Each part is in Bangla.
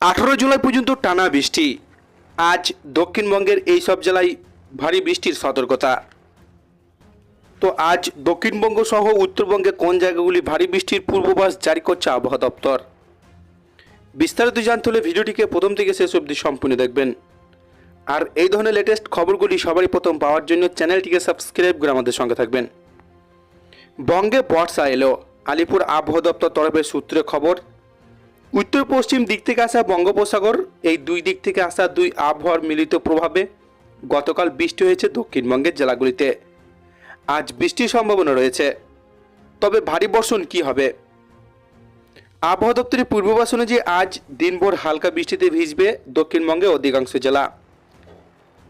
আঠারো জুলাই পর্যন্ত টানা বৃষ্টি। আজ দক্ষিণবঙ্গের এই সব জেলায় ভারী বৃষ্টির সতর্কতা। তো আজ দক্ষিণবঙ্গ সহ উত্তরবঙ্গে কোন জায়গাগুলি ভারী বৃষ্টির পূর্বাভাস জারি করছে আবহাওয়া দপ্তর? বিস্তারিত জানতে হলে ভিডিওটিকে প্রথম থেকে শেষ অবধি সম্পূর্ণ দেখবেন। আর এই ধরনের লেটেস্ট খবরগুলি সবারই প্রথম পাওয়ার জন্য চ্যানেলটিকে সাবস্ক্রাইব করে আমাদের সঙ্গে থাকবেন। বঙ্গে বর্ষা এলো। আলিপুর আবহাওয়া দপ্তর তরফের সূত্রে খবর উত্তর পশ্চিম দিক থেকে আসা বঙ্গোপসাগর, এই দুই দিক থেকে আসা দুই আবহাওয়ার মিলিত প্রভাবে গতকাল বৃষ্টি হয়েছে দক্ষিণবঙ্গের জেলাগুলিতে। আজ বৃষ্টির সম্ভাবনা রয়েছে। তবে ভারী বর্ষণ কি হবে? আবহাওয়া দপ্তরের পূর্বাভাস অনুযায়ী আজ দিনভর হালকা বৃষ্টিতে ভিজবে দক্ষিণবঙ্গে অধিকাংশ জেলা।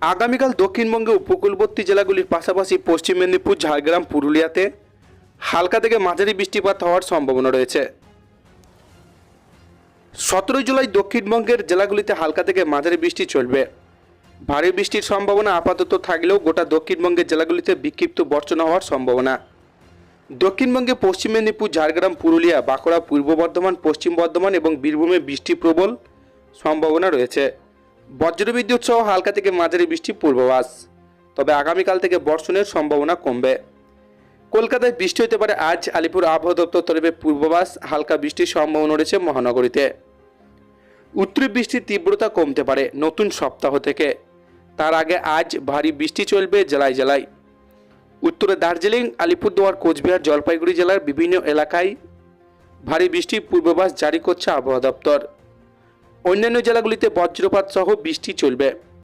আগামীকাল দক্ষিণবঙ্গে উপকূলবর্তী জেলাগুলির পাশাপাশি পশ্চিম মেদিনীপুর, ঝাড়গ্রাম, পুরুলিয়াতে হালকা থেকে মাঝারি বৃষ্টিপাত হওয়ার সম্ভাবনা রয়েছে। সতেরোই জুলাই দক্ষিণবঙ্গের জেলাগুলিতে হালকা থেকে মাঝারি বৃষ্টি চলবে। ভারী বৃষ্টির সম্ভাবনা আপাতত থাকলেও গোটা দক্ষিণবঙ্গের জেলাগুলিতে বিক্ষিপ্ত বর্ষণ হওয়ার সম্ভাবনা। দক্ষিণবঙ্গে পশ্চিম মেদিনীপুর, ঝাড়গ্রাম, পুরুলিয়া, বাঁকুড়া, পূর্ব বর্ধমান, পশ্চিম বর্ধমান এবং বীরভূমে বৃষ্টি প্রবল সম্ভাবনা রয়েছে। বজ্রবিদ্যুৎ সহ হালকা থেকে মাঝারি বৃষ্টি পূর্বাভাস, তবে আগামীকাল থেকে বর্ষণের সম্ভাবনা কমবে। কলকাতায় বৃষ্টি হতে পারে আজ, আলিপুর আবহাওয়া দপ্তর তরফে পূর্বাভাস, হালকা বৃষ্টির সম্ভাবনা রয়েছে মহানগরীতে। উত্তরে বৃষ্টির তীব্রতা কমতে পারে নতুন সপ্তাহ থেকে। তার আগে আজ ভারী বৃষ্টি চলবে জেলায় জেলায়। উত্তরে দার্জিলিং, আলিপুরদুয়ার, কোচবিহার, জলপাইগুড়ি জেলার বিভিন্ন এলাকায় ভারী বৃষ্টির পূর্বাভাস জারি করছে আবহাওয়া দপ্তর। অন্যান্য জেলাগুলিতে বজ্রপাত সহ বৃষ্টি চলবে।